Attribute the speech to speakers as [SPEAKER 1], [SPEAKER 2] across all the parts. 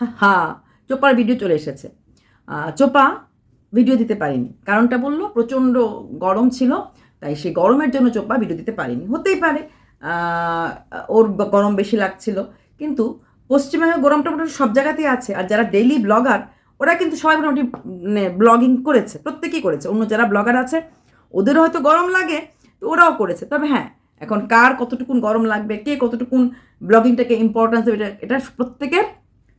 [SPEAKER 1] হা, চোপার video চলে এসেছে। চোপা video দিতে পারিনি। কারণটা বলল, প্রচণ্ড গরম ছিল, তাই সেই গরমের জন্য চোপা ভিডিও দিতে পারিনি। হতেই পারে ওর গরম বেশি লাগছিল। কিন্তু পশ্চিমবঙ্গে গরমটা মোটামুটি সব জায়গাতেই আছে। আর যারা ডেইলি ব্লগার ওরা কিন্তু সবাই মোটামুটি মানে ব্লগিং করেছে, প্রত্যেকেই করেছে। অন্য যারা ব্লগার আছে, ওদেরও হয়তো গরম লাগে, তো ওরাও করেছে। তবে হ্যাঁ এখন কার কতটুকুন গরম লাগবে, কে কতটুকুন ব্লগিংটাকে ইম্পর্টেন্স দেবে, এটা- এটা প্রত্যেকের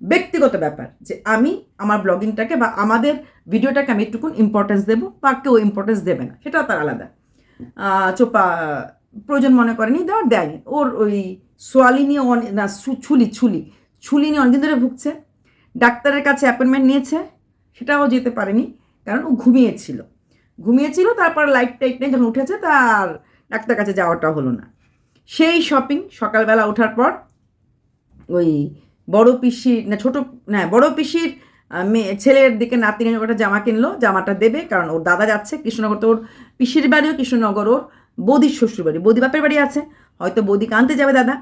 [SPEAKER 1] ব্যক্তিগত ব্যাপার যে আমি আমার ব্লগিংটাকে বা আমাদের ভিডিওটাকে আমি একটুকুন ইম্পর্টেন্স দেবো বা কেউ ইম্পর্টেন্স দেবে না সেটাও তার আলাদা। চোপা প্রয়োজন মনে করেনি দেওয়ার দেয়নি। ওর ওই সোয়ালি নিয়ে অনে- না ছুলি ছুলি ছুলি নিয়ে অনেকদিন ধরে ভুগছে। ডাক্তারের কাছে অ্যাপয়েন্টমেন্ট নিয়েছে, সেটাও যেতে পারেনি, কারণ ও ঘুমিয়েছিল। ঘুমিয়েছিল, তারপর লাইট টাইট নিয়ে যখন উঠেছে, তার ডাক্তার কাছে যাওয়াটা হলো না। সেই শপিং সকালবেলা ওঠার পর ওই বড় পিসির না, ছোট, না, বড় পিসির মেয়ে, ছেলের দিকে নাতিনের ওটা জামা কিনলো, জামাটা দেবে, কারণ ওর দাদা যাচ্ছে, কৃষ্ণনগর তো ওর পিসির বাড়িও, কৃষ্ণনগর ওর বৌদির শ্বশুর বাড়ি, বৌদি বাপের বাড়ি আছে, হয়তো বৌদিকে আনতে যাবে দাদা,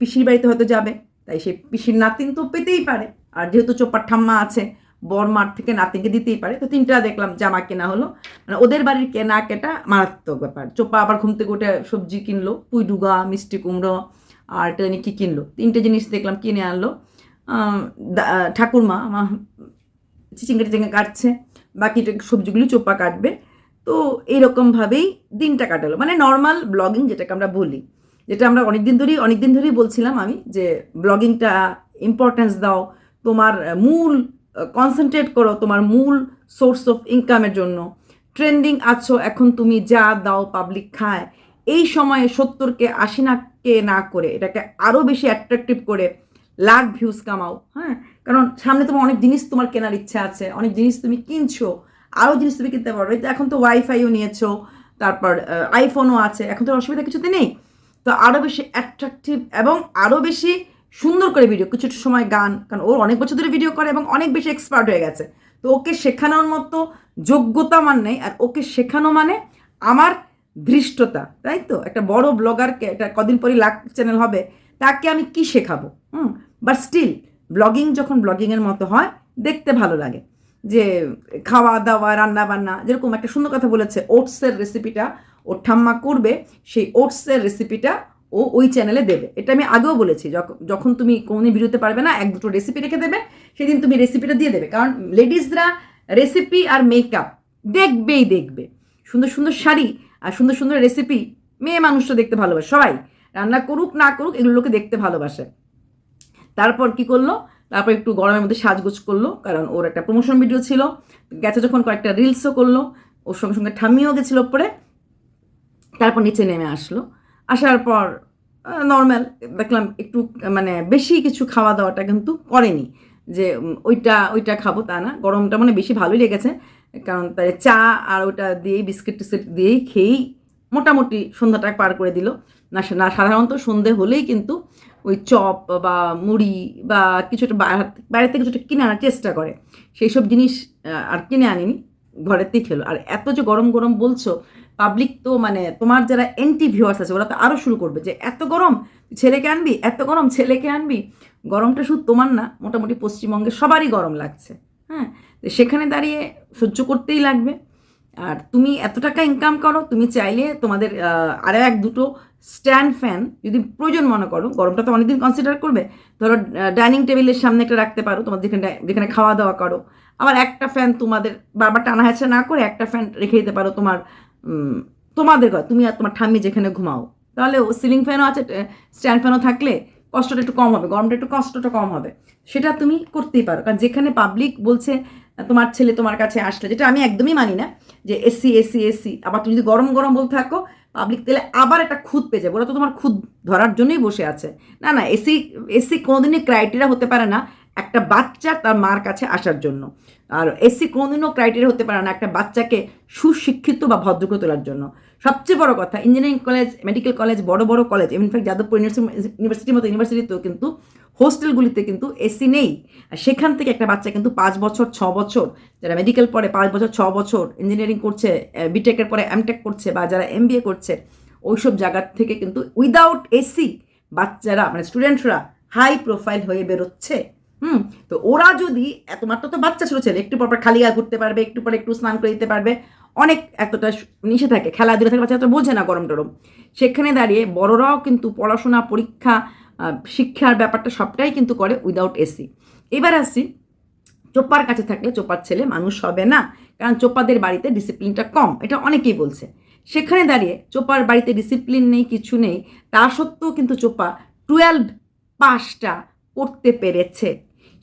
[SPEAKER 1] পিসির বাড়িতে হয়তো যাবে, তাই সে পিসির নাতিন তো পেতেই পারে, আর যেহেতু চোপার ঠাম্মা আছে, বর মার থেকে নাতিনকে দিতেই পারে, তো তিনটা দেখলাম জামা কেনা হলো মানে ওদের বাড়ির কেনা কেটা মারাত্মক ব্যাপার, চোপা আবার ঘুম থেকে উঠে সবজি কিনলো, পুঁই ডুগা, মিষ্টি কুমড়ো, আর এটা জানি কী কিনলো, তিনটে জিনিস দেখলাম কিনে আনলো ঠাকুরমা আমার চিচিঙ্গা টিচিঙ্গা কাটছে, বাকি সবজিগুলো চোপা কাটবে। তো এইরকমভাবেই দিনটা কাটালো। মানে নর্মাল ব্লগিং যেটাকে আমরা বলি, যেটা আমরা অনেক দিন ধরেই অনেক দিন ধরেই বলছিলাম আমি যে ব্লগিংটা ইম্পর্ট্যান্স দাও, তোমার মূল কনসেন্ট্রেট করো তোমার মূল সোর্স অফ ইনকামের জন্য। ট্রেন্ডিং আছো, এখন তুমি যা দাও পাবলিক খায়। এই সময়ে সত্তরকে, আশি নাককে না করে, এটাকে আরও বেশি অ্যাট্রাকটিভ করে লাখ ভিউজ কামাও হ্যাঁ? কারণ সামনে তোমার অনেক জিনিস তোমার কেনার ইচ্ছা আছে, অনেক জিনিস তুমি কিনছো আরও জিনিস তুমি কিনতে পারবে তো এখন তো ওয়াইফাইও নিয়েছো, তারপর আইফোনও আছে, এখন তো অসুবিধা কিছুতে নেই। তো আরও বেশি অ্যাট্রাকটিভ এবং আরও বেশি সুন্দর করে ভিডিও কিছু সময় গান, কারণ ওর অনেক বছর ধরে ভিডিও করে এবং অনেক বেশি এক্সপার্ট হয়ে গেছে। তো ওকে শেখানোর মতো যোগ্যতা মান নেই, আর ওকে শেখানো মানে আমার ধৃষ্টতা, তাই তো? একটা বড় ব্লগারকে এটা কদিন পরই লাখ চ্যানেল হবে, তাকে আমি কি শেখাবো? হুম? বাট স্টিল ব্লগিং যখন ব্লগিংয়ের মতো হয়, দেখতে ভালো লাগে। যে খাওয়া দাওয়া, রান্না বান্না, যেরকম একটা সুন্দর কথা বলেছে ওটসের রেসিপিটা ওর ঠাম্মা করবে, সেই ওটসের রেসিপিটা ও ওই চ্যানেলে দেবে। এটা আমি আগেও বলেছি, যখ- যখন তুমি কোনোদিন ভিডিওতে পারবে না, এক দুটো রেসিপি রেখে দেবে, সেদিন তুমি রেসিপিটা দিয়ে দেবে। কারণ লেডিসরা রেসিপি আর মেকআপ দেখবেই দেখবে। সুন্দর সুন্দর শাড়ি আর সুন্দর সুন্দর রেসিপি মেয়ে মানুষটা দেখতে ভালোবাসে। সবাই রান্না করুক, না করুক এগুলোকে দেখতে ভালোবাসে। তারপর কি করল? তারপর একটু গরমের মধ্যে সাজগোজ করল, কারণ ওর একটা প্রমোশন ভিডিও ছিল। গেছে যখন কয়েকটা রিলসও করল, ওর সঙ্গে সঙ্গে ঠামিও গেছিল পরে তারপর নিচে নেমে আসলো। আসার পর নর্মাল দেখলাম একটু মানে বেশি কিছু খাওয়া দাওয়াটা কিন্তু করেনি। যে ওইটা ওইটা খাব তা না, গরমটা মানে বেশি ভালোই লেগেছে। কারণ তাই চা আর ওটা দিয়েই বিস্কিট টিস্কিট দিয়েই খেয়েই মোটামুটি সন্ধ্যাটা পার করে দিল। না না, সাধারণত সন্ধে হলেই কিন্তু ওই চপ বা মুড়ি বা কিছুটা বাইরে- বাইরে থেকে কিছুটা কিনে আনার চেষ্টা করে। সেই সব জিনিস আর কিনে আনিনি, ঘরেতেই খেলো। আর এত যে গরম গরম বলছো পাবলিক তো মানে তোমার যারা এন্টি ভিউয়ার্স আছে, ওরা তো আরও শুরু করবে যে, এত গরম, ছেলেকে আনবি? এত গরম, ছেলেকে আনবি? গরমটা শুধু তোমার না, মোটামুটি পশ্চিমবঙ্গে সবারই গরম লাগছে। হ্যাঁ? সেখানে দাঁড়িয়ে সহ্য করতেই লাগবে। আর তুমি এত টাকা ইনকাম করো, তুমি চাইলে তোমাদের আরও এক দুটো স্ট্যান্ড ফ্যান যদি প্রয়োজন মনে করো, গরমটা তো অনেকদিন কনসিডার করবে, ধরো ডাইনিং টেবিলের সামনে একটা রাখতে পারো তোমাদের যেখানে যেখানে খাওয়া দাওয়া করো, আবার একটা ফ্যান তোমাদের, বারবার টানা হ্যাচা না করে একটা ফ্যান রেখে দিতে পারো তোমার তোমাদের ঘর, তুমি আর তোমার ঠাম্মি যেখানে ঘুমাও, তাহলে ও সিলিং ফ্যানও আছে স্ট্যান্ড ফ্যানও থাকলে কষ্টটা একটু কম হবে, গরমটা একটু কষ্টটা কম হবে। সেটা তুমি করতেই পারো। কারণ যেখানে পাবলিক বলছে, তোমার ছেলে তোমার কাছে আসলে, যেটা আমি একদমই মানি না, যে এসি এসি এসি আবার তুমি যদি গরম গরম বলতে থাকো পাবলিক তেলে আবার একটা খুদ পেয়ে যাবে। ওরা তো তোমার খুদ ধরার জন্যই বসে আছে। না না এসি এসি কোনোদিনই ক্রাইটেরিয়া হতে পারে না একটা বাচ্চা তার মার কাছে আসার জন্য। আর এসি কোনোদিনও ক্রাইটেরিয়া হতে পারে না একটা বাচ্চাকে সুশিক্ষিত বা ভদ্র করে তোলার জন্য। সবচেয়ে বড় কথা ইঞ্জিনিয়ারিং কলেজ মেডিকেল কলেজ বড় বড় কলেজ ইনফ্যাক্ট যাদবপুর ইউনিভার্সিটির মতো ইউনিভার্সিটিতেও কিন্তু হোস্টেলগুলিতে কিন্তু এসি নেই। আর সেখান থেকে একটা বাচ্চা কিন্তু পাঁচ বছর, ছ বছর, যারা মেডিকেল পড়ে পাঁচ বছর, ছ বছর ইঞ্জিনিয়ারিং করছে বিটেকের পরে এমটেক করছে বা যারা এমবিএ করছে, ওইসব জায়গার থেকে কিন্তু উইদাউট এসি বাচ্চারা মানে স্টুডেন্টরা হাই প্রোফাইল হয়ে বেরোচ্ছে। হুম, তো ওরা যদি এত মাত্র তো বাচ্চা ছিল ছেলে, একটু পর খালি গা ঘুরতে পারবে, একটু পর একটু স্নান করে দিতে পারবে অনেক এতটা নিষে থাকে, খেলাধুলা থাকে বাচ্চা বোঝে না গরম টরম। সেখানে দাঁড়িয়ে বড়রাও কিন্তু পড়াশোনা, পরীক্ষা শিক্ষার ব্যাপারটা সবটাই কিন্তু করে উইদাউট এসি এবার আসছি চোপার কাছে থাকলে চোপার ছেলে মানুষ হবে না, কারণ চোপাদের বাড়িতে ডিসিপ্লিনটা কম, এটা অনেকেই বলছে। সেখানে দাঁড়িয়ে চোপার বাড়িতে ডিসিপ্লিন নেই, কিছু নেই, তা সত্ত্বেও কিন্তু চোপা টুয়েলভ পাসটা করতে পেরেছে।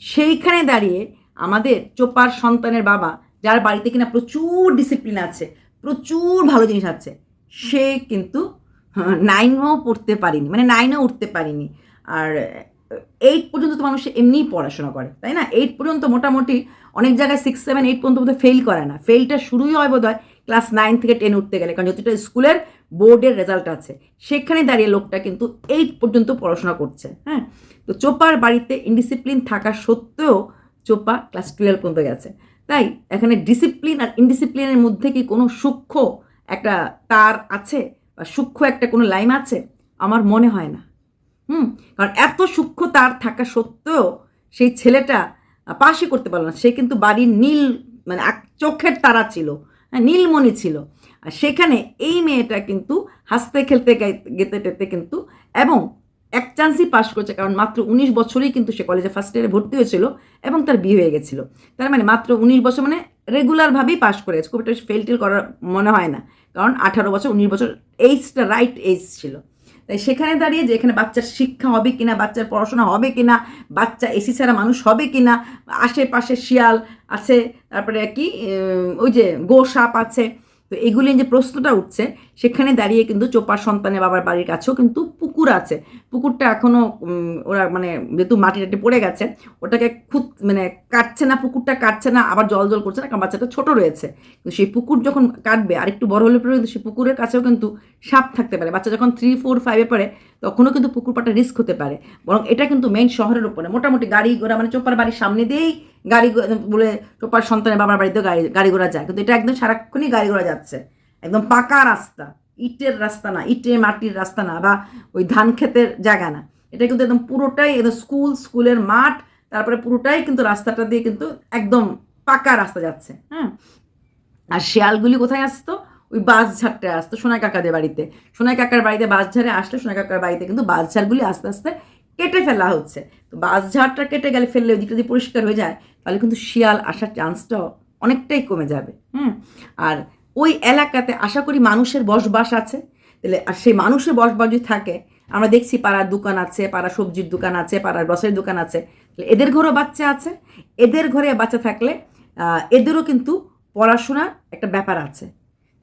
[SPEAKER 1] সেইখানে দাঁড়িয়ে আমাদের চোপার সন্তানের বাবা যার বাড়িতে কিনা প্রচুর ডিসিপ্লিন আছে, প্রচুর ভালো জিনিস আছে, সে কিন্তু নাইনও পড়তে পারিনি মানে নাইনও উঠতে পারিনি। আর এইট পর্যন্ত তো মানুষ এমনিই পড়াশোনা করে, তাই না? এইট পর্যন্ত মোটামুটি অনেক জায়গায় সিক্স সেভেন এইট পর্যন্ত বোধহয় ফেল করে না। ফেলটা শুরুই হয় বোধ হয় ক্লাস নাইন থেকে টেন উঠতে গেলে, কারণ যতটা স্কুলের বোর্ডের রেজাল্ট আছে, সেখানে দাঁড়িয়ে লোকটা কিন্তু এইট পর্যন্ত পড়াশোনা করছে হ্যাঁ? তো চোপার বাড়িতে ইনডিসিপ্লিন থাকা সত্ত্বেও চোপা ক্লাস টুয়েলভ পর্যন্ত গেছে। তাই এখানে ডিসিপ্লিন আর ইনডিসিপ্লিনের মধ্যে কি কোনো সূক্ষ্ম একটা তার আছে? বা সূক্ষ্ম একটা কোনো লাইন আছে? আমার মনে হয় না। হুম? কারণ এত সূক্ষ্ম তার থাকা সত্ত্বেও সেই ছেলেটা পাশে করতে পারল না। সে কিন্তু বাড়ির নীল মানে এক চোখের তারা ছিল হ্যাঁ নীলমণি ছিল। আর সেখানে এই মেয়েটা কিন্তু হাসতে খেলতে গেতে টেতে কিন্তু, এবং এক চান্সই পাশ করেছে, কারণ মাত্র উনিশ বছরেই কিন্তু সে কলেজে ফার্স্ট ইয়ারে ভর্তি হয়েছিল এবং তার বিয়ে হয়ে গেছিল। তার মানে মাত্র উনিশ বছর মানে রেগুলারভাবেই পাশ করেছে খুব একটা ফেল টেল করার মনে হয় না, কারণ আঠারো বছর, উনিশ বছর এইজটা রাইট এইজ ছিল। তাই সেখানে দাঁড়িয়ে যে এখানে বাচ্চার শিক্ষা হবে কিনা, বাচ্চার পড়াশোনা হবে কিনা, বাচ্চা এসি ছাড়া মানুষ হবে কিনা, আশেপাশে শিয়াল আছে, তারপরে কি ওই যে গোসাপ আছে তো এগুলি যে প্রশ্নটা উঠছে, সেখানে দাঁড়িয়ে কিন্তু চোপার সন্তানের বাবার বাড়ির কাছেও কিন্তু পুকুর আছে। পুকুরটা এখনও ওরা মানে যেহেতু মাটি টাটি পড়ে গেছে, ওটাকে খুব মানে কাটছে না, পুকুরটা কাটছে না, আবার জল জল করছে না, কারণ বাচ্চাটা ছোটো রয়েছে। তো সেই পুকুর যখন কাটবে আর একটু বড় হলে পরে কিন্তু সেই পুকুরের কাছেও কিন্তু সাপ থাকতে পারে। বাচ্চা যখন থ্রি ফোর ফাইভে পড়ে, তখনও কিন্তু পুকুর পাটা রিস্ক হতে পারে। বরং এটা কিন্তু মেইন শহরের উপরে। মোটামুটি গাড়ি ঘোড়া মানে চোপার বাড়ির সামনে দিয়েই গাড়ি বলে চোপার সন্তানের বাবার বাড়িতেও গাড়ি গাড়ি ঘোড়া যায়। কিন্তু এটা একদম সারাক্ষণই গাড়ি ঘোড়া যাচ্ছে। একদম পাকা রাস্তা। ইটের রাস্তা না, ইটে মাটির রাস্তা না বা ওই ধান ক্ষেতের জায়গা না। এটা কিন্তু একদম পুরোটাই একদম স্কুল, স্কুলের মাঠ, তারপরে পুরোটাই কিন্তু রাস্তাটা দিয়ে কিন্তু একদম পাকা রাস্তা যাচ্ছে হ্যাঁ? আর শিয়ালগুলি কোথায় আসতো? ওই বাস ঝাড়টায় আসতো সোনাই কাকাদের বাড়িতে। সোনাই কাকার বাড়িতে বাস ঝাড়ে আসলে সোনাই কাকার বাড়িতে কিন্তু বাস ঝাড়গুলি আস্তে আস্তে কেটে ফেলা হচ্ছে। তো বাস ঝাড়টা কেটে গেলে ফেললে ওই দিকটা যদি পরিষ্কার হয়ে যায়। তাহলে কিন্তু শিয়াল আসার চান্সটাও অনেকটাই কমে যাবে, হুম? আর ওই এলাকাতে আশা করি মানুষের বসবাস আছে, তাহলে আর সেই মানুষের বসবাস যদি থাকে, আমরা দেখছি পাড়ার দোকান আছে পাড়া সবজির দোকান আছে, পাড়ার গ্রসারির দোকান আছে এদের ঘরেও বাচ্চা আছে, এদের ঘরে বাচ্চা থাকলে এদেরও কিন্তু পড়াশোনার একটা ব্যাপার আছে।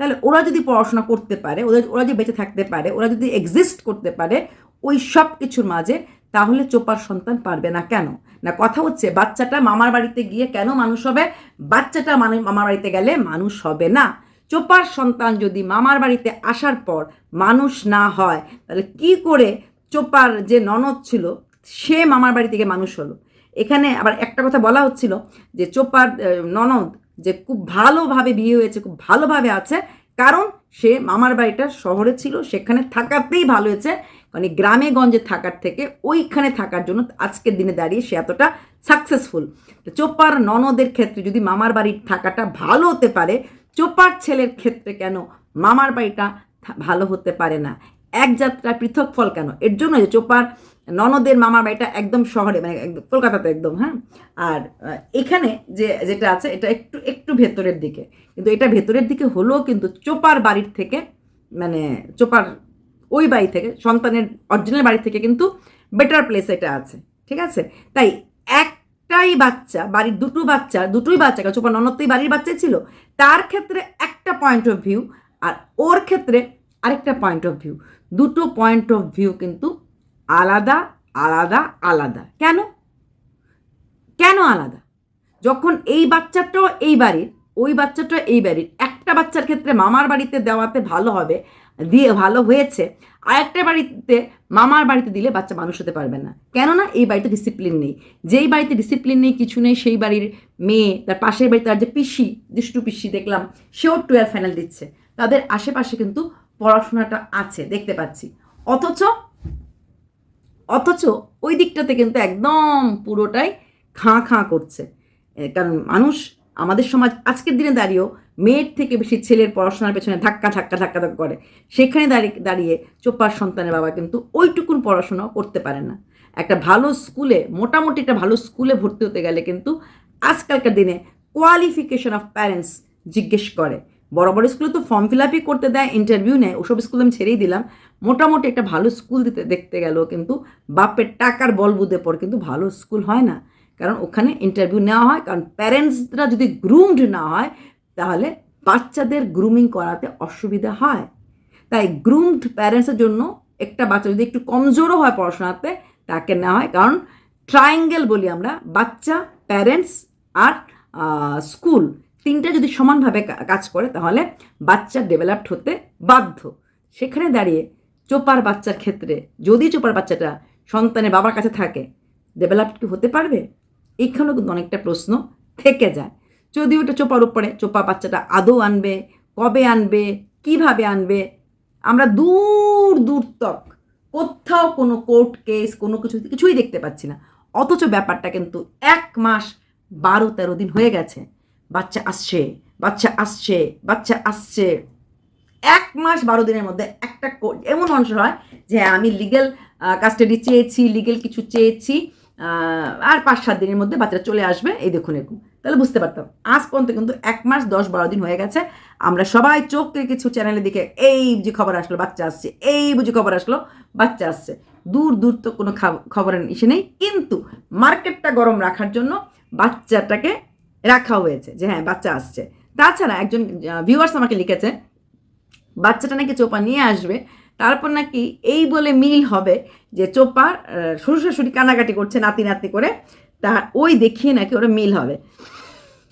[SPEAKER 1] তাহলে ওরা যদি পড়াশোনা করতে পারে, ওদের, ওরা যদি বেঁচে থাকতে পারে, ওরা যদি এক্সিস্ট করতে পারে, ওই সব কিছুর মাঝে তাহলে চোপার সন্তান পারবে না কেন? না, কথা হচ্ছে বাচ্চাটা মামার বাড়িতে গিয়ে কেন মানুষ হবে? বাচ্চাটা মানুষ মামার বাড়িতে গেলে মানুষ হবে না। চোপার সন্তান যদি মামার বাড়িতে আসার পর মানুষ না হয়, তাহলে কি করে চোপার যে ননদ ছিল, সে মামার বাড়ি থেকে মানুষ হলো? এখানে আবার একটা কথা বলা হচ্ছিল যে চোপার ননদ যে খুব ভালোভাবে বিয়ে হয়েছে, খুব ভালোভাবে আছে, কারণ সে মামার বাড়িটা শহরে ছিল, সেখানে থাকাতেই ভালো হয়েছে। মানে গ্রামে গঞ্জে থাকার থেকে ওইখানে থাকার জন্য আজকের দিনে দাঁড়িয়ে সে এতটা সাকসেসফুল চোপার ননদের ক্ষেত্রে যদি মামার বাড়ির থাকাটা ভালো হতে পারে, চোপার ছেলের ক্ষেত্রে কেন মামার বাড়িটা ভালো হতে পারে না? এক যাত্রা পৃথক ফল কেন? এর জন্য যে চোপার ননদের মামার বাড়িটা একদম শহরে মানে কলকাতাতে একদম হ্যাঁ? আর এখানে যে, যেটা আছে, এটা একটু একটু ভেতরের দিকে। কিন্তু এটা ভেতরের দিকে হলেও কিন্তু চোপার বাড়ির থেকে মানে চোপার ওই বাড়ি থেকে, সন্তানের অরিজিনাল বাড়ি থেকে কিন্তু বেটার প্লেস এটা আছে, ঠিক আছে? তাই একটাই বাচ্চা, বাড়ির দুটো বাচ্চা, দুটোই বাচ্চা কারণ চোপার ননদই বাড়ির বাচ্চা ছিল, তার ক্ষেত্রে একটা পয়েন্ট অফ ভিউ আর ওর ক্ষেত্রে আরেকটা পয়েন্ট অফ ভিউ দুটো পয়েন্ট অফ ভিউ কিন্তু আলাদা আলাদা আলাদা। কেন? কেন আলাদা? যখন এই বাচ্চাটাও এই বাড়ির, ওই বাচ্চাটাও এই বাড়ির, একটা বাচ্চার ক্ষেত্রে মামার বাড়িতে দেওয়াতে ভালো হবে দিয়ে ভালো হয়েছে আর একটা বাড়িতে মামার বাড়িতে দিলে বাচ্চা মানুষ হতে পারবে না। কেননা এই বাড়িতে ডিসিপ্লিন নেই। যেই বাড়িতে ডিসিপ্লিন নেই, কিছু নেই, সেই বাড়ির মেয়ে, তার পাশের বাড়িতে তার যে পিসি, দুষ্টু পিসি দেখলাম, সেও টুয়েলভ ফাইনাল দিচ্ছে। তাদের আশেপাশে কিন্তু পড়াশোনাটা আছে, দেখতে পাচ্ছি। অথচ অথচ ওই দিকটাতে কিন্তু একদম পুরোটাই খাঁ খাঁ করছে। কারণ মানুষ আমাদের সমাজ আজকের দিনে দাঁড়িয়েও মেয়ের থেকে বেশি ছেলের পড়াশোনার পেছনে ধাক্কা ধাক্কা ধাক্কা ধাক্কা করে। সেখানে দাঁড়িয়ে দাঁড়িয়ে চোপার সন্তানের বাবা কিন্তু ওইটুকুন পড়াশোনাও করতে পারে না। একটা ভালো স্কুলে, মোটামুটি একটা ভালো স্কুলে ভর্তি হতে গেলে কিন্তু আজকালকার দিনে কোয়ালিফিকেশন অফ প্যারেন্টস জিজ্ঞেস করে। বড় বড় স্কুলে তো ফর্ম ফিল আপই করতে দেয় ইন্টারভিউ নেয়, ওসব স্কুল আমি ছেড়েই দিলাম। মোটামুটি একটা ভালো স্কুল দিতে, দেখতে গেলেও কিন্তু বাপের টাকার বল বুধে পর কিন্তু ভালো স্কুল হয় না। কারণ ওখানে ইন্টারভিউ নেওয়া হয়, কারণ প্যারেন্টসরা যদি গ্রুমড না হয় তাহলে বাচ্চাদের গ্রুমিং করাতে অসুবিধা হয়। তাই গ্রুমড প্যারেন্টসের জন্য একটা বাচ্চা যদি একটু কমজোরও হয় পড়াশোনাতে, তাকে নেওয়া হয়। কারণ ট্রায়াঙ্গেল বলি আমরা, বাচ্চা প্যারেন্টস আর স্কুল তিনটা যদি সমানভাবে কাজ করে, তাহলে বাচ্চা ডেভেলপড হতে বাধ্য। সেখানে দাঁড়িয়ে চোপার বাচ্চার ক্ষেত্রে যদি চোপার বাচ্চাটা সন্তানের বাবার কাছে থাকে ডেভেলপড কি হতে পারবে? এখানেও কিন্তু অনেকটা প্রশ্ন থেকে যায়। যদিও এটা চোপার উপরে, চোপা বাচ্চাটা আদৌ আনবে, কবে আনবে, কীভাবে আনবে? আমরা দূর দূর তক কোথাও কোনো কোর্ট কেস কোনো কিছু কিছুই দেখতে পাচ্ছি না, অথচ ব্যাপারটা কিন্তু এক মাস বারো তেরো দিন হয়ে গেছে। বাচ্চা আসছে বাচ্চা আসছে বাচ্চা আসছে। এক মাস বারো দিনের মধ্যে একটা কোর্ট এমন মানুষ হয় যে আমি লিগেল কাস্টাডি চেয়েছি লিগেল কিছু চেয়েছি আর পাঁচ সাত দিনের মধ্যে বাচ্চাটা চলে আসবে। এই দেখুন এরকম। তাহলে বুঝতে পারতাম। আজ পর্যন্ত কিন্তু এক মাস দশ বারো দিন হয়ে গেছে। আমরা সবাই চোখ কিছু চ্যানেলে দিকে এই বুঝি খবর আসলো বাচ্চা আসছে। এই বুঝি খবর আসলো বাচ্চা আসছে। দূর দূর তো কোনো খাব- খবরের ইসে নেই। কিন্তু মার্কেটটা গরম রাখার জন্য বাচ্চাটাকে রাখা হয়েছে যে হ্যাঁ বাচ্চা আসছে। তাছাড়া একজন ভিউয়ার্স আমাকে লিখেছে বাচ্চাটা নাকি চোপা নিয়ে আসবে। তারপর নাকি এই বলে মিল হবে যে আহ, শ্বশুর শাশুড়ি কানাকাটি করছে নাতি নাতি করে তা ওই দেখিয়ে নাকি ওরা মিল হবে।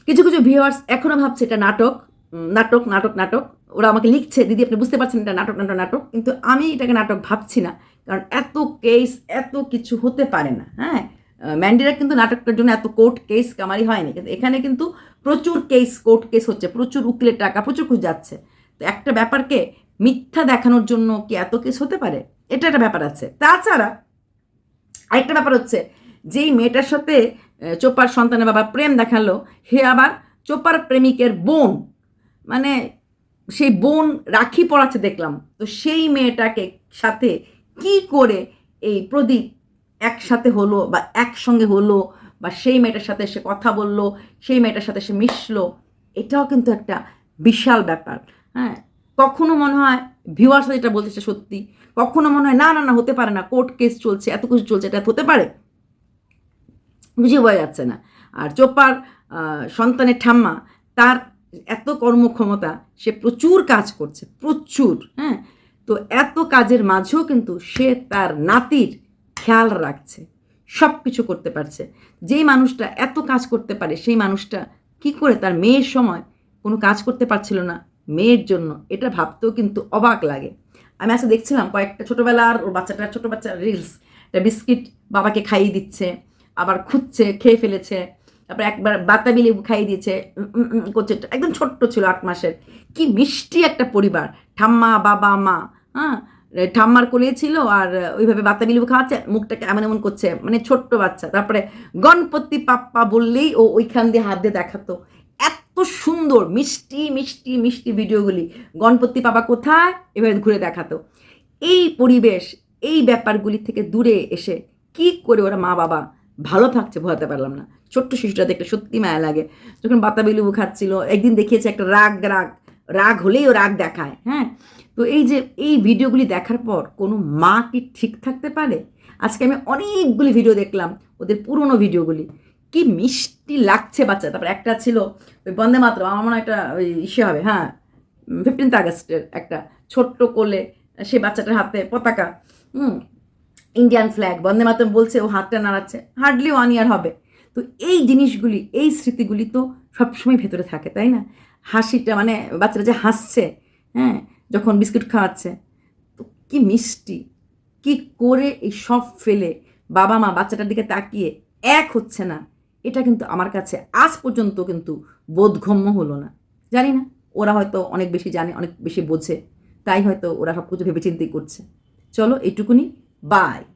[SPEAKER 1] কিছু কিছু ভিউয়ার্স এখনও ভাবছে এটা নাটক নাটক নাটক নাটক। ওরা আমাকে লিখছে, দিদি, আপনি বুঝতে পারছেন এটা নাটক নাটক নাটক? কিন্তু আমি এটাকে নাটক ভাবছি না, কারণ এত কেস এত কিছু হতে পারে না হ্যাঁ? ম্যান্ডিরা কিন্তু নাটকের জন্য এত কোর্ট কেস কামারি হয়নি। কিন্তু এখানে কিন্তু প্রচুর কেস কোর্ট কেস হচ্ছে, প্রচুর উকিলের টাকা, প্রচুর খুঁজে যাচ্ছে। তো একটা ব্যাপারকে মিথ্যা দেখানোর জন্য কি এত কেস হতে পারে? এটা একটা ব্যাপার আছে। তাছাড়া আরেকটা ব্যাপার হচ্ছে, যেই মেয়েটার সাথে চোপার সন্তানের বাবা প্রেম দেখাল, হে আবার চোপার প্রেমিকের বোন। মানে সেই বোন রাখি পড়াচ্ছে দেখলাম। তো সেই মেয়েটাকে সাথে কি করে এই প্রদীপ একসাথে হলো বা একসঙ্গে হলো বা সেই মেয়েটার সাথে সে কথা বলল, সেই মেয়েটার সাথে সে মিশলো, এটাও কিন্তু একটা বিশাল ব্যাপার। হ্যাঁ কখনো মনে হয় ভিউয়ার্স যেটা বলছে সত্যি। কখনো মনে হয়, না না না, হতে পারে না কোর্ট কেস চলছে, এত কিছু চলছে, এটা হতে পারে? বুঝে বোঝা যাচ্ছে না। আর চোপার সন্তানের ঠাম্মা, তার এত কর্মক্ষমতা, সে প্রচুর কাজ করছে, প্রচুর হ্যাঁ? তো এত কাজের মাঝেও কিন্তু সে তার নাতির খেয়াল রাখছে সব কিছু করতে পারছে। যেই মানুষটা এত কাজ করতে পারে, সেই মানুষটা কি করে তার মেয়ের সময় কোনো কাজ করতে পারছিল না মেয়ের জন্য? এটা ভাবতেও কিন্তু অবাক লাগে। আমি আজকে দেখছিলাম কয়েকটা ছোটোবেলার, ওর বাচ্চাটা ছোটো বাচ্চার রিলস বিস্কিট বাবাকে খাইয়ে দিচ্ছে। আবার খুঁজছে, খেয়ে ফেলেছে। তারপরে একবার বাতাবি লেবু খাইয়ে দিয়েছে। করছে। একদম ছোট্ট ছিল আট মাসের। কি মিষ্টি একটা পরিবার। ঠাম্মা, বাবা, মা হ্যাঁ? ঠাম্মার কোলে ছিল আর ওইভাবে বাতাবি লেবু খাওয়াচ্ছে, মুখটাকে এমন এমন করছে। মানে ছোট্ট বাচ্চা। তারপরে গণপতি পাপ্পা বললেই ও ওইখান দিয়ে হাত দিয়ে দেখাতো। এত সুন্দর, মিষ্টি মিষ্টি মিষ্টি ভিডিওগুলি। গণপতি পাপা কোথায়? এভাবে ঘুরে দেখাতো। এই পরিবেশ, এই ব্যাপারগুলি থেকে দূরে এসে কি করে ওরা মা বাবা ভালো থাকছে বোঝাতে পারলাম না। ছোট্ট শিশুটা দেখলে সত্যি মায়া লাগে। যখন বাতাবি লেবু খাচ্ছিল, একদিন দেখিয়েছে একটা রাগ রাগ রাগ হলেই ও রাগ দেখায় হ্যাঁ? তো এই যে, এই ভিডিওগুলি দেখার পর কোনো মা কি ঠিক থাকতে পারে? আজকে আমি অনেকগুলি ভিডিও দেখলাম, ওদের পুরনো ভিডিওগুলি। কি মিষ্টি লাগছে বাচ্চা তারপর একটা ছিল ওই বন্দে মাত্র আমার মনে একটা ওই ইসে হবে হ্যাঁ? ফিফটিন্থ আগস্টের একটা ছোট্ট কোলে সে বাচ্চাটার হাতে পতাকা, হুম? ইন্ডিয়ান ফ্ল্যাগ বন্দে মাতরম বলছে, ও হাতটা নাড়াচ্ছে। হার্ডলি ওয়ান ইয়ার হবে। তো এই জিনিসগুলি, এই স্মৃতিগুলি তো সবসময় ভেতরে থাকে, তাই না? হাসিটা মানে বাচ্চারা যে হাসছে হ্যাঁ যখন বিস্কুট খাওয়াচ্ছে, তো কি মিষ্টি, কি করে এই সব ফেলে, বাবা মা বাচ্চাটার দিকে তাকিয়ে এক হচ্ছে না, এটা কিন্তু আমার কাছে আজ পর্যন্ত কিন্তু বোধগম্য হলো না। জানি না, ওরা হয়তো অনেক বেশি জানে, অনেক বেশি বোঝে, তাই হয়তো ওরা সব কিছু ভেবেচিন্তেই করছে। চলো, এইটুকুনি Bye.